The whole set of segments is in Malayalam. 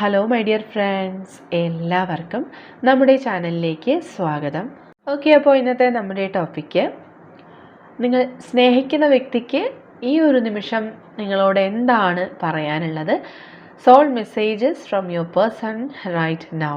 ഹലോ മൈ ഡിയർ ഫ്രണ്ട്സ് എല്ലാവർക്കും നമ്മുടെ ചാനലിലേക്ക് സ്വാഗതം. ഓക്കെ അപ്പോൾ ഇന്നത്തെ നമ്മുടെ ടോപ്പിക്ക് നിങ്ങൾ സ്നേഹിക്കുന്ന വ്യക്തിക്ക് ഈ ഒരു നിമിഷം നിങ്ങളോട് എന്താണ് പറയാനുള്ളത്? Soul messages from your person right now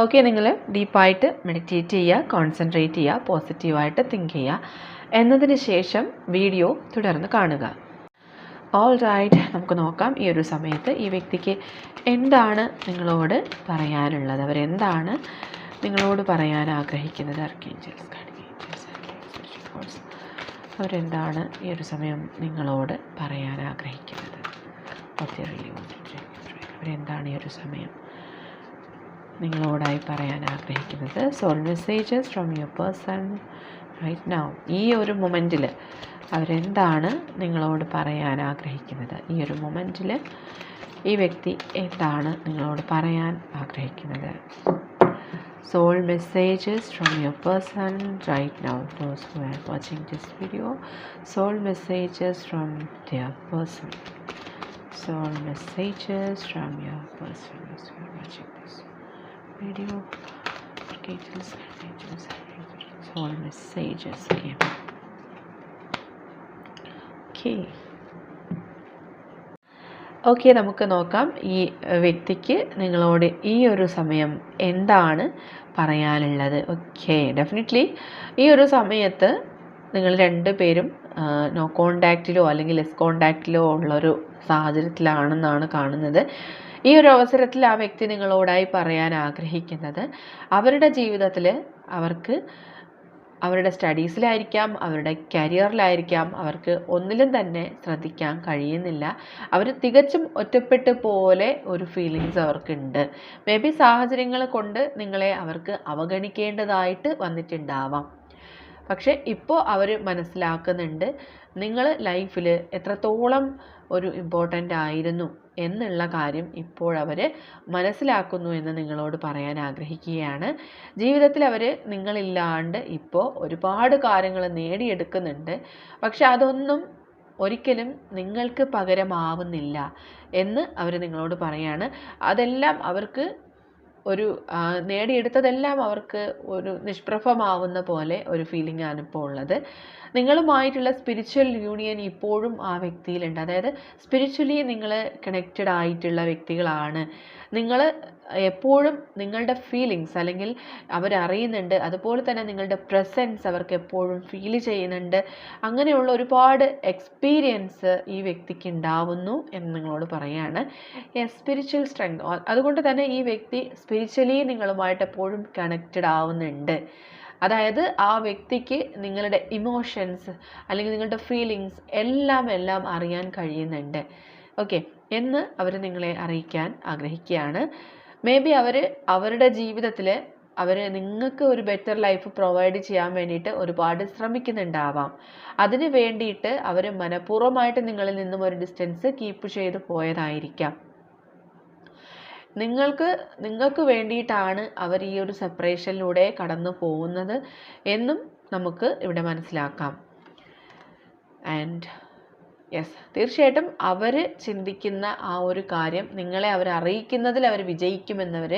okay നിങ്ങൾ ഡീപ്പായിട്ട് മെഡിറ്റേറ്റ് ചെയ്യുക കോൺസെൻട്രേറ്റ് ചെയ്യുക പോസിറ്റീവായിട്ട് തിങ്ക് ചെയ്യുക. എന്നതിന് ശേഷം വീഡിയോ തുടർന്ന് കാണുക. ഓൾ റൈറ്റ് നമുക്ക് നോക്കാം ഈ ഒരു സമയത്ത് ഈ വ്യക്തിക്ക് എന്താണ് നിങ്ങളോട് പറയാനുള്ളത്? അവരെന്താണ് നിങ്ങളോട് പറയാൻ ആഗ്രഹിക്കുന്നത്? അർക്കേഞ്ചൽസ് അവരെന്താണ് ഈ ഒരു സമയം നിങ്ങളോട് പറയാൻ ആഗ്രഹിക്കുന്നത്? അവരെന്താണ് ഈ ഒരു സമയം നിങ്ങളോടായി പറയാൻ ആഗ്രഹിക്കുന്നത്. Soul messages from your person right now ഈ ഒരു മൊമെന്റിൽ അവരെന്താണ് നിങ്ങളോട് പറയാൻ ആഗ്രഹിക്കുന്നത്? ഈ ഒരു മൊമെന്റിൽ ഈ വ്യക്തി എന്താണ് നിങ്ങളോട് പറയാൻ ആഗ്രഹിക്കുന്നത്? Soul messages from your person right now those who are watching this video soul messages from their person soul messages from your person watching this video. Archangels archangels archangels all messages Okay. okay okay നമുക്ക് നോക്കാം. ഈ വ്യക്തിക്ക് നിങ്ങളോട് ഈ ഒരു സമയം എന്താണ് പറയാനുള്ളത്? ഓക്കെ ഡെഫിനറ്റ്ലി ഈ ഒരു സമയത്ത് നിങ്ങൾ രണ്ട് പേരും നോ കോണ്ടാക്റ്റിലോ അല്ലെങ്കിൽ ലെസ് കോണ്ടാക്റ്റിലോ ഉള്ളൊരു സാഹചര്യത്തിലാണെന്നാണ് കാണുന്നത്. ഈ ഒരു അവസരത്തിൽ ആ വ്യക്തി നിങ്ങളോടായി പറയാൻ ആഗ്രഹിക്കുന്നത് അവരുടെ ജീവിതത്തിൽ അവർക്ക് അവരുടെ സ്റ്റഡീസിലായിരിക്കാം അവരുടെ കരിയറിലായിരിക്കാം അവർക്ക് ഒന്നിലും തന്നെ ശ്രദ്ധിക്കാൻ കഴിയുന്നില്ല. അവർ തികച്ചും ഒറ്റപ്പെട്ട് പോലെ ഒരു ഫീലിങ്സ് അവർക്കുണ്ട്. മേ ബി സാഹചര്യങ്ങൾ കൊണ്ട് നിങ്ങളെ അവർക്ക് അവഗണിക്കേണ്ടതായിട്ട് വന്നിട്ടുണ്ടാവാം. പക്ഷേ ഇപ്പോൾ അവർ മനസ്സിലാക്കുന്നുണ്ട് നിങ്ങൾ ലൈഫിൽ എത്രത്തോളം ഒരു ഇമ്പോർട്ടന്റ് ആയിരുന്നു. എന്നുള്ള കാര്യം ഇപ്പോൾ അവർ മനസ്സിലാക്കുന്നു എന്ന് നിങ്ങളോട് പറയാൻ ആഗ്രഹിക്കുകയാണ്. ജീവിതത്തിൽ അവർ നിങ്ങളില്ലാണ്ട് ഇപ്പോൾ ഒരുപാട് കാര്യങ്ങൾ നേടിയെടുക്കുന്നുണ്ട്. പക്ഷെ അതൊന്നും ഒരിക്കലും നിങ്ങൾക്ക് പകരമാവുന്നില്ല എന്ന് അവർ നിങ്ങളോട് പറയാണ്. അതെല്ലാം അവർക്ക് ഒരു നേടിയെടുത്തതെല്ലാം അവർക്ക് ഒരു നിഷ്പ്രഭമാവുന്ന പോലെ ഒരു ഫീലിംഗ് ആണ് ഇപ്പോൾ ഉള്ളത്. നിങ്ങളുമായിട്ടുള്ള സ്പിരിച്വൽ യൂണിയൻ ഇപ്പോഴും ആ വ്യക്തിയിലുണ്ട്. അതായത് സ്പിരിച്വലി നിങ്ങൾ കണക്റ്റഡ് ആയിട്ടുള്ള വ്യക്തികളാണ്. നിങ്ങൾ എപ്പോഴും നിങ്ങളുടെ ഫീലിങ്സ് അല്ലെങ്കിൽ അവരറിയുന്നുണ്ട്. അതുപോലെ തന്നെ നിങ്ങളുടെ പ്രസൻസ് അവർക്ക് എപ്പോഴും ഫീൽ ചെയ്യുന്നുണ്ട്. അങ്ങനെയുള്ള ഒരുപാട് എക്സ്പീരിയൻസ് ഈ വ്യക്തിക്ക് ഉണ്ടാവുന്നു എന്ന് നിങ്ങളോട് പറയുകയാണ് സ്പിരിച്വൽ സ്ട്രെങ്ത് അതുകൊണ്ട് തന്നെ ഈ വ്യക്തി സ്പിരിച്വലി നിങ്ങളുമായിട്ട് എപ്പോഴും കണക്റ്റഡ് ആവുന്നുണ്ട്. അതായത് ആ വ്യക്തിക്ക് നിങ്ങളുടെ ഇമോഷൻസ് അല്ലെങ്കിൽ നിങ്ങളുടെ ഫീലിങ്സ് എല്ലാം എല്ലാം അറിയാൻ കഴിയുന്നുണ്ട്. ഓക്കെ എന്ന് അവർ നിങ്ങളെ അറിയിക്കാൻ ആഗ്രഹിക്കുകയാണ്. മേ ബി അവർ അവരുടെ ജീവിതത്തിൽ അവർ നിങ്ങൾക്ക് ഒരു ബെറ്റർ ലൈഫ് പ്രൊവൈഡ് ചെയ്യാൻ വേണ്ടിയിട്ട് ഒരുപാട് ശ്രമിക്കുന്നുണ്ടാവാം. അതിന് വേണ്ടിയിട്ട് അവർ മനഃപൂർവമായിട്ട് നിങ്ങളിൽ നിന്നും ഒരു ഡിസ്റ്റൻസ് കീപ്പ് ചെയ്ത് പോയതായിരിക്കാം. നിങ്ങൾക്ക് നിങ്ങൾക്ക് വേണ്ടിയിട്ടാണ് അവർ ഈ ഒരു സെപ്പറേഷനിലൂടെ കടന്നു പോകുന്നത് എന്നും നമുക്ക് ഇവിടെ മനസ്സിലാക്കാം. ആൻഡ് യെസ് തീർച്ചയായിട്ടും അവർ ചിന്തിക്കുന്ന ആ ഒരു കാര്യം നിങ്ങളെ അവർ അറിയിക്കുന്നതിൽ അവർ വിജയിക്കുമെന്നവർ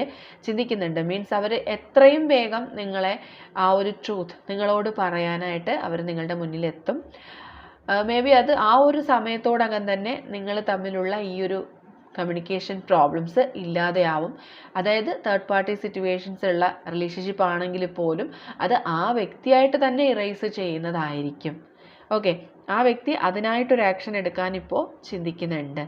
ചിന്തിക്കുന്നുണ്ട്. മീൻസ് അവർ എത്രയും വേഗം നിങ്ങളെ ആ ഒരു ട്രൂത്ത് നിങ്ങളോട് പറയാനായിട്ട് അവർ നിങ്ങളുടെ മുന്നിലെത്തും. മേ ബി അത് ആ ഒരു സമയത്തോടകം തന്നെ നിങ്ങൾ തമ്മിലുള്ള ഈ ഒരു കമ്മ്യൂണിക്കേഷൻ പ്രോബ്ലംസ് ഇല്ലാതെയാവും. അതായത് തേർഡ് പാർട്ടി സിറ്റുവേഷൻസ് ഉള്ള റിലേഷൻഷിപ്പ് ആണെങ്കിൽ പോലും അത് ആ വ്യക്തിയായിട്ട് തന്നെ ഇറേസ് ചെയ്യുന്നതായിരിക്കും. ഓക്കെ ആ വ്യക്തി അതിനായിട്ടൊരു ആക്ഷൻ എടുക്കാൻ ഇപ്പോൾ ചിന്തിക്കുന്നുണ്ട്.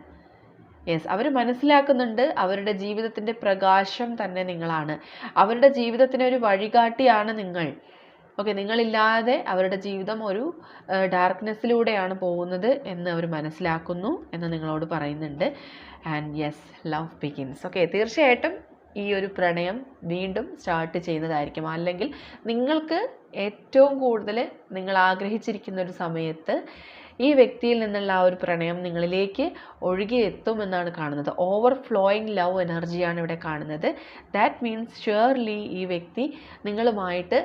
യെസ് അവർ മനസ്സിലാക്കുന്നുണ്ട് അവരുടെ ജീവിതത്തിന്റെ പ്രകാശം തന്നെ നിങ്ങളാണ്. അവരുടെ ജീവിതത്തിന് ഒരു വഴികാട്ടിയാണ് നിങ്ങൾ. ഓക്കെ നിങ്ങളില്ലാതെ അവരുടെ ജീവിതം ഒരു ഡാർക്ക്നെസ്സിലൂടെയാണ് പോകുന്നത് എന്ന് അവർ മനസ്സിലാക്കുന്നു എന്ന് നിങ്ങളോട് പറയുന്നുണ്ട്. And yes love begins okay തീർച്ചയായിട്ടും ഈ ഒരു പ്രണയം വീണ്ടും സ്റ്റാർട്ട് ചെയ്യുന്നതായിരിക്കും. അല്ലെങ്കിൽ നിങ്ങൾക്ക് ഏറ്റവും കൂടുതൽ നിങ്ങൾ ആഗ്രഹിച്ചിരിക്കുന്ന ഒരു സമയത്ത് ഈ വ്യക്തിയിൽ നിന്നുള്ള ആ ഒരു പ്രണയം നിങ്ങളിലേക്ക് ഒഴുകി എത്തുമെന്നാണ് കാണുന്നത്. ഓവർ ഫ്ലോയിങ് ലവ് എനർജിയാണ് ഇവിടെ കാണുന്നത്. ദാറ്റ് മീൻസ് ഷുവർലി ഈ വ്യക്തി നിങ്ങളുമായിട്ട്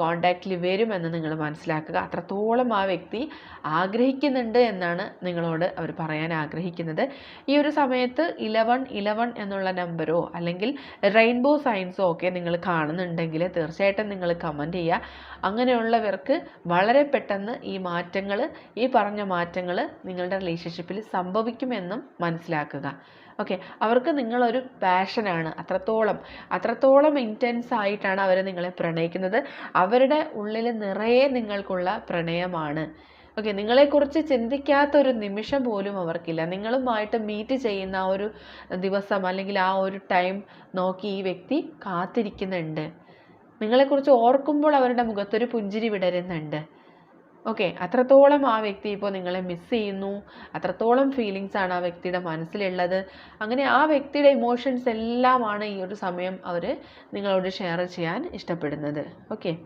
കോണ്ടാക്റ്റിൽ വരുമെന്ന് നിങ്ങൾ മനസ്സിലാക്കുക. അത്രത്തോളം ആ വ്യക്തി ആഗ്രഹിക്കുന്നുണ്ട് എന്നാണ് നിങ്ങളോട് അവർ പറയാൻ ആഗ്രഹിക്കുന്നത്. ഈ ഒരു സമയത്ത് ഇലവൺ ഇലവൺ എന്നുള്ള നമ്പറോ അല്ലെങ്കിൽ റെയിൻബോ സൈൻസോ ഒക്കെ നിങ്ങൾ കാണുന്നുണ്ടെങ്കിൽ തീർച്ചയായിട്ടും നിങ്ങൾ കമന്റ് ചെയ്യുക. അങ്ങനെയുള്ളവർക്ക് വളരെ പെട്ടെന്ന് ഈ മാറ്റങ്ങൾ ഈ പറഞ്ഞ മാറ്റങ്ങൾ നിങ്ങളുടെ റിലേഷൻഷിപ്പിൽ സംഭവിക്കുമെന്നും മനസ്സിലാക്കുക. ഓക്കെ അവർക്ക് നിങ്ങളൊരു പാഷനാണ് അത്രത്തോളം അത്രത്തോളം ഇന്റൻസ് ആയിട്ടാണ് അവർ നിങ്ങളെ പ്രണയിക്കുന്നത്. അവരുടെ ഉള്ളിൽ നിറയെ നിങ്ങൾക്കുള്ള പ്രണയമാണ്. ഓക്കെ നിങ്ങളെക്കുറിച്ച് ചിന്തിക്കാത്ത ഒരു നിമിഷം പോലും അവർക്കില്ല. നിങ്ങളുമായിട്ട് മീറ്റ് ചെയ്യുന്ന ആ ഒരു ദിവസം അല്ലെങ്കിൽ ആ ഒരു ടൈം നോക്കി ഈ വ്യക്തി കാത്തിരിക്കുന്നുണ്ട്. നിങ്ങളെക്കുറിച്ച് ഓർക്കുമ്പോൾ അവരുടെ മുഖത്തൊരു പുഞ്ചിരി വിടരുന്നുണ്ട്. ഓക്കെ അത്രത്തോളം ആ വ്യക്തി ഇപ്പോൾ നിങ്ങളെ മിസ് ചെയ്യുന്നു. അത്രത്തോളം ഫീലിങ്സ് ആണ് ആ വ്യക്തിയുടെ മനസ്സിലുള്ളത്. അങ്ങനെ ആ വ്യക്തിയുടെ ഇമോഷൻസ് എല്ലാമാണ് ഈ ഒരു സമയം അവർ നിങ്ങളോട് ഷെയർ ചെയ്യാൻ ഇഷ്ടപ്പെടുന്നത്. ഓക്കെ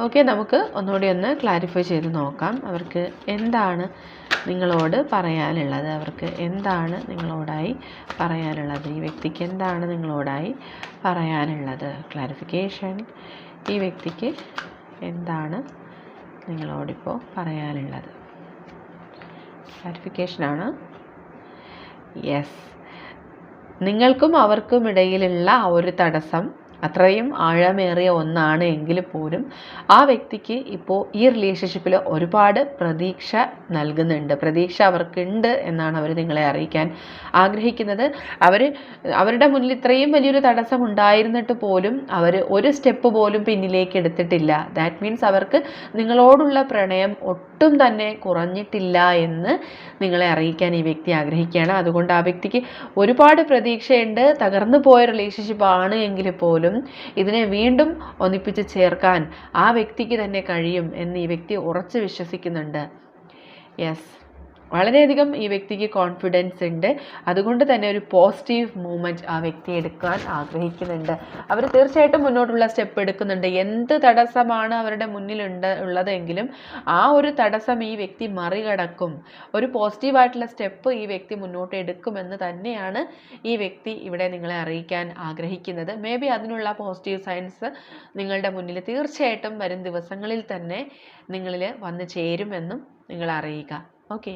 ഓക്കെ നമുക്ക് ഒന്നുകൂടി ഒന്ന് ക്ലാരിഫൈ ചെയ്ത് നോക്കാം. അവർക്ക് എന്താണ് നിങ്ങളോട് പറയാനുള്ളത്? അവർക്ക് എന്താണ് നിങ്ങളോടായി പറയാനുള്ളത്? ഈ വ്യക്തിക്ക് എന്താണ് നിങ്ങളോടായി പറയാനുള്ളത്? ക്ലാരിഫിക്കേഷൻ ഈ വ്യക്തിക്ക് എന്താണ് നിങ്ങളോടിപ്പോൾ പറയാനുള്ളത്. ക്ലാരിഫിക്കേഷനാണ് യെസ് നിങ്ങൾക്കും അവർക്കും ഇടയിലുള്ള ആ ഒരു തടസ്സം അത്രയും ആഴമേറിയ ഒന്നാണ് എങ്കിൽ പോലും ആ വ്യക്തിക്ക് ഇപ്പോൾ ഈ റിലേഷൻഷിപ്പിൽ ഒരുപാട് പ്രതീക്ഷ നൽകുന്നുണ്ട്. പ്രതീക്ഷ അവർക്കുണ്ട് എന്നാണ് അവർ നിങ്ങളെ അറിയിക്കാൻ ആഗ്രഹിക്കുന്നത്. അവർ അവരുടെ മുന്നിൽ ഇത്രയും വലിയൊരു തടസ്സം ഉണ്ടായിരുന്നിട്ട് പോലും അവർ ഒരു സ്റ്റെപ്പ് പോലും പിന്നിലേക്ക് എടുത്തിട്ടില്ല. ദാറ്റ് മീൻസ് അവർക്ക് നിങ്ങളോടുള്ള പ്രണയം ഒട്ടും തന്നെ കുറഞ്ഞിട്ടില്ല എന്ന് നിങ്ങളെ അറിയിക്കാൻ ഈ വ്യക്തി ആഗ്രഹിക്കുകയാണ്. അതുകൊണ്ട് ആ വ്യക്തിക്ക് ഒരുപാട് പ്രതീക്ഷയുണ്ട്. തകർന്നു പോയ റിലേഷൻഷിപ്പ് ആണ് എങ്കിൽ പോലും ഇതിനെ വീണ്ടും ഒന്നിപ്പിച്ച് ചേർക്കാൻ ആ വ്യക്തിക്ക് തന്നെ കഴിയും എന്ന് ഈ വ്യക്തി ഉറച്ചു വിശ്വസിക്കുന്നുണ്ട്. യെസ്. വളരെയധികം ഈ വ്യക്തിക്ക് കോൺഫിഡൻസ് ഉണ്ട്. അതുകൊണ്ട് തന്നെ ഒരു പോസിറ്റീവ് മൂവ്മെന്റ് ആ വ്യക്തി എടുക്കാൻ ആഗ്രഹിക്കുന്നുണ്ട്. അവർ തീർച്ചയായിട്ടും മുന്നോട്ടുള്ള സ്റ്റെപ്പ് എടുക്കുന്നുണ്ട്. എന്ത് തടസ്സമാണ് അവരുടെ മുന്നിലുണ്ട് ഉള്ളതെങ്കിലും ആ ഒരു തടസ്സം ഈ വ്യക്തി മറികടക്കും. ഒരു പോസിറ്റീവായിട്ടുള്ള സ്റ്റെപ്പ് ഈ വ്യക്തി മുന്നോട്ട് എടുക്കുമെന്ന് തന്നെയാണ് ഈ വ്യക്തി ഇവിടെ നിങ്ങളെ അറിയിക്കാൻ ആഗ്രഹിക്കുന്നത്. മേ ബി അതിനുള്ള പോസിറ്റീവ് സയൻസ് നിങ്ങളുടെ മുന്നിൽ തീർച്ചയായിട്ടും വരും ദിവസങ്ങളിൽ തന്നെ നിങ്ങളിൽ വന്ന് ചേരുമെന്നും നിങ്ങൾ അറിയുക okay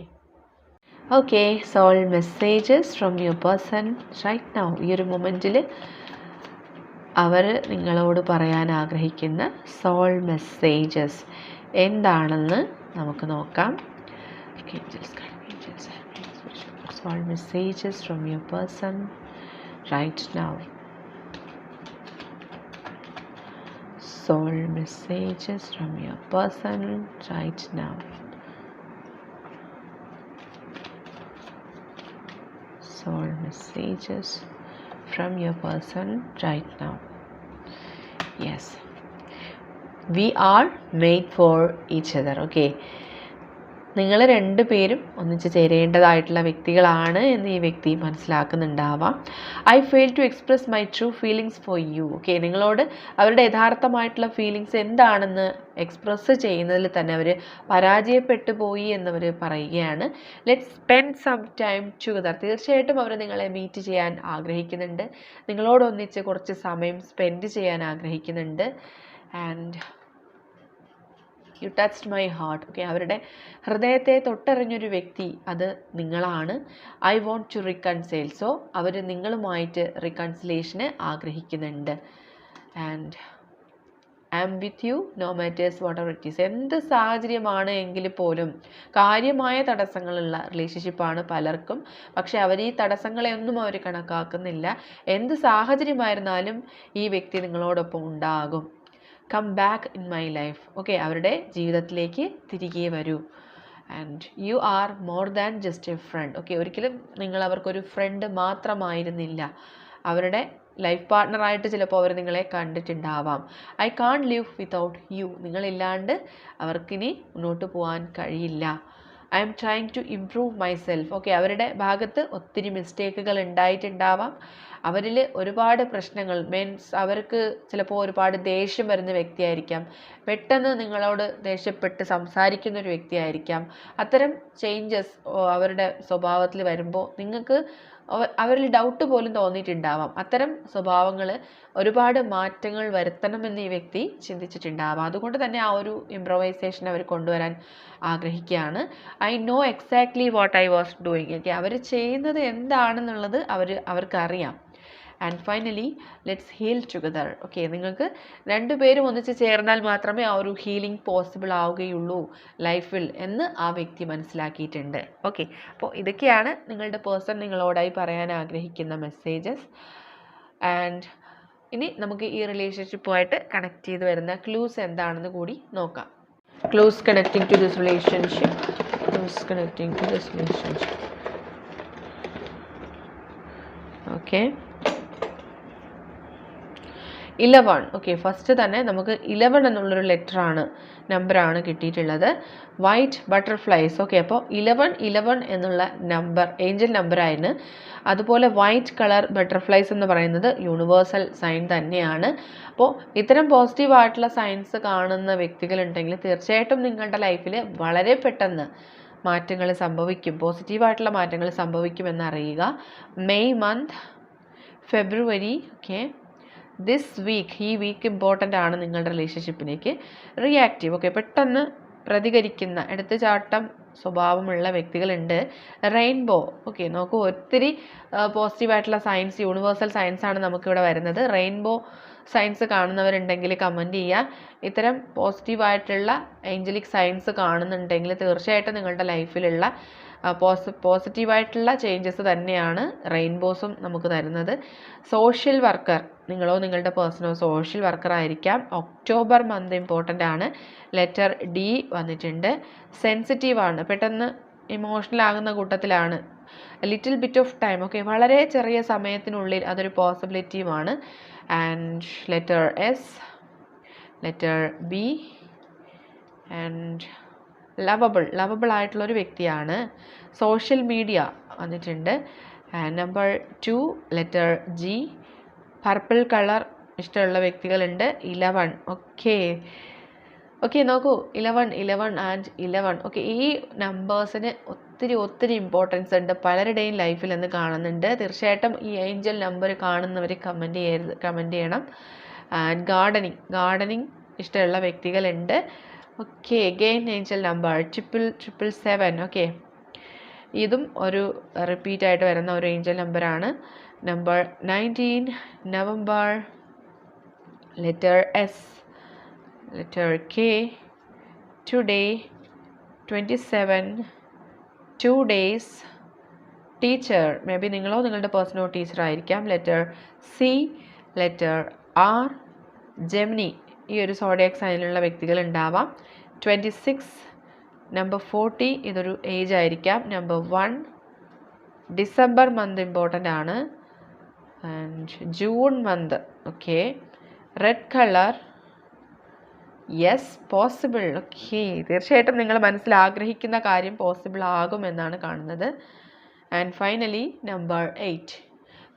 okay soul messages from your person right now ഈ ഒരു മൊമെന്റിൽ അവർ നിങ്ങളോട് പറയാൻ ആഗ്രഹിക്കുന്ന സോൾ മെസ്സേജസ് എന്താണെന്ന് നമുക്ക് നോക്കാം. Soul messages from your person right now soul messages from your person right now. Soul messages from your person right now. Yes. We are made for each other. Okay. നിങ്ങൾ രണ്ടുപേരും ഒന്നിച്ച് ചേരേണ്ടതായിട്ടുള്ള വ്യക്തികളാണ് എന്ന് ഈ വ്യക്തി മനസ്സിലാക്കുന്നുണ്ടാവാം. I fail to express my true feelings for you okay നിങ്ങളോട് അവരുടെ യഥാർത്ഥമായിട്ടുള്ള ഫീലിങ്സ് എന്താണെന്ന് എക്സ്പ്രസ് ചെയ്യുന്നതിൽ തന്നെ അവർ പരാജയപ്പെട്ടു പോയി എന്നവർ പറയുകയാണ്. Let spend some time together തീർച്ചയായിട്ടും അവർ നിങ്ങളെ മീറ്റ് ചെയ്യാൻ ആഗ്രഹിക്കുന്നുണ്ട്. നിങ്ങളോടൊന്നിച്ച് കുറച്ച് സമയം സ്പെൻഡ് ചെയ്യാൻ ആഗ്രഹിക്കുന്നുണ്ട്. And you touched my heart okay അവരുടെ ഹൃദയത്തെ തൊട്ടറിഞ്ഞൊരു വ്യക്തി അത് നിങ്ങളാണ്. I want to reconcile so അവർ നിങ്ങളുമായിട്ട് റിക്കൺസിലേഷന് ആഗ്രഹിക്കുന്നുണ്ട്. And I'm with you no matters whatever it is എന്ത് സാഹചര്യമാണ് എങ്കിൽ പോലും കാര്യമായ തടസ്സങ്ങളുള്ള റിലേഷൻഷിപ്പാണ് പലർക്കും. പക്ഷെ അവർ ഈ തടസ്സങ്ങളെ ഒന്നും അവർ കണക്കാക്കുന്നില്ല. എന്ത് സാഹചര്യമായിരുന്നാലും ഈ വ്യക്തി നിങ്ങളോടൊപ്പം ഉണ്ടാകും. Come back in my life okay അവരുടെ ജീവിതത്തിലേക്ക് തിരികെ വരൂ. And you are more than just a friend okay ഒരിക്കലും നിങ്ങൾ അവർക്കൊരു ഫ്രണ്ട് മാത്രമായിരുന്നില്ല. അവരുടെ ലൈഫ് പാർട്ട്ണറായിട്ട് ചിലപ്പോൾ അവർ നിങ്ങളെ കണ്ടിട്ടുണ്ടാവാം. I can't live without you നിങ്ങളില്ലാണ്ട് അവർക്കിനി മുന്നോട്ട് പോകാൻ കഴിയില്ല. I'm trying to improve myself okay അവരുടെ ഭാഗത്ത് ഒത്തിരി മിസ്റ്റേക്കുകൾ ഉണ്ടായിട്ടുണ്ടാവാം. അവരിൽ ഒരുപാട് പ്രശ്നങ്ങൾ മീൻസ് അവർക്ക് ചിലപ്പോൾ ഒരുപാട് ദേഷ്യം വരുന്ന വ്യക്തിയായിരിക്കാം. പെട്ടെന്ന് നിങ്ങളോട് ദേഷ്യപ്പെട്ട് സംസാരിക്കുന്ന ഒരു വ്യക്തിയായിരിക്കാം. അത്തരം ചേഞ്ചസ് അവരുടെ സ്വഭാവത്തിൽ വരുമ്പോൾ നിങ്ങൾക്ക് അവരിൽ ഡൗട്ട് പോലും തോന്നിയിട്ടുണ്ടാവാം. അത്തരം സ്വഭാവങ്ങൾ ഒരുപാട് മാറ്റങ്ങൾ വരുത്തണമെന്ന് ഈ വ്യക്തി ചിന്തിച്ചിട്ടുണ്ടാവാം. അതുകൊണ്ട് തന്നെ ആ ഒരു ഇംപ്രൊവൈസേഷൻ അവർ കൊണ്ടുവരാൻ ആഗ്രഹിക്കുകയാണ്. I know exactly what I was doing അവർ ചെയ്യുന്നത് എന്താണെന്നുള്ളത് അവർ അവർക്കറിയാം. And finally let's heal together okay നിങ്ങൾക്ക് രണ്ടുപേരും ഒന്നിച്ച് ചേർന്നാൽ മാത്രമേ ആ ഒരു ഹീലിംഗ് പോസിബിൾ ആവുകയുള്ളൂ ലൈഫിൽ എന്ന് ആ വ്യക്തി മനസ്സിലാക്കിയിട്ടുണ്ട്. ഓക്കെ അപ്പോൾ ഇതൊക്കെയാണ് നിങ്ങളുടെ പേഴ്സൺ നിങ്ങളോടായി പറയാൻ ആഗ്രഹിക്കുന്ന മെസ്സേജസ് ആൻഡ് ഇനി നമുക്ക് ഈ റിലേഷൻഷിപ്പുമായിട്ട് കണക്ട് ചെയ്ത് വരുന്ന ക്ലൂസ് എന്താണെന്ന് കൂടി നോക്കാം. Clues connecting to this relationship clues connecting to this relationship okay eleven. Okay first തന്നെ നമുക്ക് ഇലവൺ എന്നുള്ളൊരു ലെറ്ററാണ് നമ്പറാണ് കിട്ടിയിട്ടുള്ളത്. വൈറ്റ് ബട്ടർഫ്ലൈസ് ഓക്കെ അപ്പോൾ ഇലവൺ ഇലവൺ എന്നുള്ള നമ്പർ ഏഞ്ചൽ നമ്പറായിരുന്നു അതുപോലെ വൈറ്റ് കളർ ബട്ടർഫ്ലൈസ് എന്ന് പറയുന്നത് യൂണിവേഴ്സൽ സൈൻ തന്നെയാണ്. അപ്പോൾ ഇത്തരം പോസിറ്റീവ് ആയിട്ടുള്ള സൈൻസ് കാണുന്ന വ്യക്തികളുണ്ടെങ്കിൽ തീർച്ചയായിട്ടും നിങ്ങളുടെ ലൈഫിൽ വളരെ പെട്ടെന്ന് മാറ്റങ്ങൾ സംഭവിക്കും. പോസിറ്റീവായിട്ടുള്ള മാറ്റങ്ങൾ സംഭവിക്കുമെന്ന് അറിയുക. May month February okay this week ഈ വീക്ക് ഇമ്പോർട്ടന്റ് ആണ് നിങ്ങളുടെ റിലേഷൻഷിപ്പിലേക്ക് റിയാക്റ്റീവ് ഓക്കെ പെട്ടെന്ന് പ്രതികരിക്കുന്ന എടുത്തുചാട്ടം സ്വഭാവമുള്ള വ്യക്തികളുണ്ട്. റെയിൻബോ ഓക്കെ നോക്കൂ ഒത്തിരി പോസിറ്റീവായിട്ടുള്ള സയൻസ് യൂണിവേഴ്സൽ സയൻസ് ആണ് നമുക്കിവിടെ വരുന്നത്. റെയിൻബോ സയൻസ് കാണുന്നവരുണ്ടെങ്കിൽ കമന്റ് ചെയ്യുക. ഇത്തരം പോസിറ്റീവായിട്ടുള്ള ഏഞ്ചലിക് സയൻസ് കാണുന്നുണ്ടെങ്കിൽ തീർച്ചയായിട്ടും നിങ്ങളുടെ ലൈഫിലുള്ള പോസി പോസിറ്റീവായിട്ടുള്ള ചേഞ്ചസ് തന്നെയാണ് റെയിൻബോസും നമുക്ക് തരുന്നത്. സോഷ്യൽ വർക്കർ നിങ്ങളോ നിങ്ങളുടെ പേഴ്സണോ സോഷ്യൽ വർക്കർ ആയിരിക്കാം. ഒക്ടോബർ മന്ത് ഇമ്പോർട്ടന്റ് ആണ്. ലെറ്റർ ഡി വന്നിട്ടുണ്ട്. സെൻസിറ്റീവ് ആണ്. പെട്ടെന്ന് ഇമോഷണൽ ആകുന്ന കൂട്ടത്തിലാണ്. Little bit of time okay വളരെ ചെറിയ സമയത്തിനുള്ളിൽ അതൊരു പോസിബിലിറ്റിയുമാണ് and letter S letter B and lovable lovable ആയിട്ടുള്ളൊരു വ്യക്തിയാണ്. സോഷ്യൽ മീഡിയ വന്നിട്ടുണ്ട്. Number two letter G purple colour ഇഷ്ടമുള്ള വ്യക്തികളുണ്ട്. ഇലവൺ ഓക്കെ ഓക്കെ നോക്കൂ. Eleven eleven and eleven okay ഈ നമ്പേഴ്സിന് ഒത്തിരി ഒത്തിരി ഇമ്പോർട്ടൻസ് ഉണ്ട്. പലരുടെയും ലൈഫിൽ എന്ന് കാണുന്നുണ്ട്. തീർച്ചയായിട്ടും ഈ ഏഞ്ചൽ നമ്പർ കാണുന്നവർ കമന്റ് ചെയ്യരുത് കമന്റ് ചെയ്യണം. ആൻഡ് ഗാർഡനിങ് ഗാർഡനിങ് ഇഷ്ടമുള്ള വ്യക്തികളുണ്ട്. Okay gain angel number triple triple seven okay ഇതും ഒരു റിപ്പീറ്റ് ആയിട്ട് വരുന്ന ഒരു ഏഞ്ചൽ നമ്പറാണ് number nineteen November letter S letter K today twenty seven two days teacher maybe നിങ്ങളോ നിങ്ങളുടെ പേഴ്സണോ ടീച്ചറായിരിക്കാം letter C letter R Gemini ഈ ഒരു സോഡിയാക് സൈനിലുള്ള വ്യക്തികൾ ഉണ്ടാവാം. ട്വന്റി സിക്സ് നമ്പർ ഫോർട്ടി ഇതൊരു ഏജ് ആയിരിക്കാം. Number one December month important ആണ്. And June month okay red colour yes possible okay തീർച്ചയായിട്ടും നിങ്ങൾ മനസ്സിൽ ആഗ്രഹിക്കുന്ന കാര്യം പോസിബിൾ ആകുമെന്നാണ് കാണുന്നത്. And finally number eight